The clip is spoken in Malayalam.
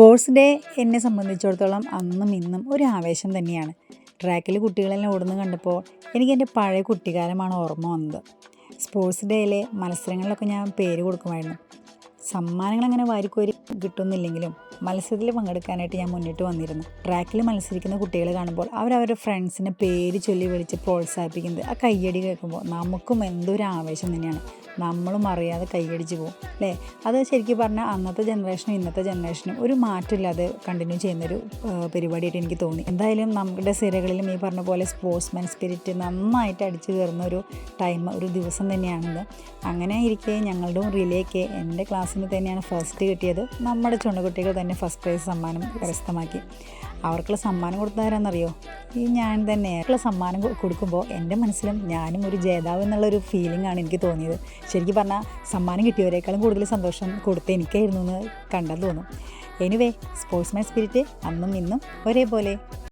സ്പോർട്സ് ഡേ എന്നെ സംബന്ധിച്ചിടത്തോളം അന്നും ഇന്നും ഒരു ആവേശം തന്നെയാണ്. ട്രാക്കിൽ കുട്ടികളെല്ലാം ഓടുന്നത് കണ്ടപ്പോൾ എനിക്ക് എന്റെ പഴയ കുട്ടിക്കാലമാണ് ഓർമ്മ വന്നത്. സ്പോർട്സ് ഡേയിലെ മത്സരങ്ങളിലൊക്കെ ഞാൻ പേര് കൊടുക്കുമായിരുന്നു. സമ്മാനങ്ങൾ അങ്ങനെ വാരിക്കോരി കിട്ടുന്നില്ലെങ്കിലും മത്സരത്തിൽ പങ്കെടുക്കാനായിട്ട് ഞാൻ മുന്നിട്ട് വന്നിരുന്നു. ട്രാക്കിൽ മത്സരിക്കുന്ന കുട്ടികളെ കാണുമ്പോൾ അവരവരുടെ ഫ്രണ്ട്സിനെ പേര് ചൊല്ലി വിളിച്ച് പ്രോത്സാഹിപ്പിക്കുന്നത് ആ കയ്യടി കേൾക്കുമ്പോൾ നമുക്കും എന്തൊരു ആവേശം തന്നെയാണ്. നമ്മളും അറിയാതെ കൈയടിച്ച് പോകും അല്ലേ? അത് ശരിക്കും പറഞ്ഞാൽ അന്നത്തെ ജനറേഷനും ഇന്നത്തെ ജനറേഷനും ഒരു മാറ്റമില്ലാതെ കണ്ടിന്യൂ ചെയ്യുന്നൊരു പരിപാടിയായിട്ട് എനിക്ക് തോന്നി. എന്തായാലും നമ്മുടെ സിരകളിലും ഈ പറഞ്ഞ പോലെ സ്പോർട്സ്മാൻ സ്പിരിറ്റ് നന്നായിട്ട് അടിച്ചു കയറുന്ന ഒരു ടൈം ഒരു ദിവസം തന്നെയാണിത്. അങ്ങനെ ഇരിക്കെ ഞങ്ങളുടെ റിലേക്ക് എന്റെ ക്ലാസ്സിന് തന്നെയാണ് ഫസ്റ്റ് കിട്ടിയത്. നമ്മുടെ ചുണ്ടുകുട്ടികൾ തന്നെ ഫസ്റ്റ് പ്രൈസ് സമ്മാനം കരസ്ഥമാക്കി. അവർക്കുള്ള സമ്മാനം കൊടുത്താരാന്നറിയോ ഈ ഞാൻ തന്നെ. അവർക്കുള്ള സമ്മാനം കൊടുക്കുമ്പോൾ എന്റെ മനസ്സിലും ഞാനും ഒരു ജേതാവ് എന്നുള്ളൊരു ഫീലിംഗ് ആണ് എനിക്ക് തോന്നിയത്. ശരിക്കും പറഞ്ഞാൽ സമ്മാനം കിട്ടിയവരെക്കാളും കൂടുതൽ സന്തോഷം കൊടുത്ത് എനിക്കായിരുന്നു എന്ന് കണ്ടാൽ തോന്നും. എനിവേ സ്പോർട്സ്മാൻ സ്പിരിറ്റ് അന്നും ഇന്നും ഒരേപോലെ.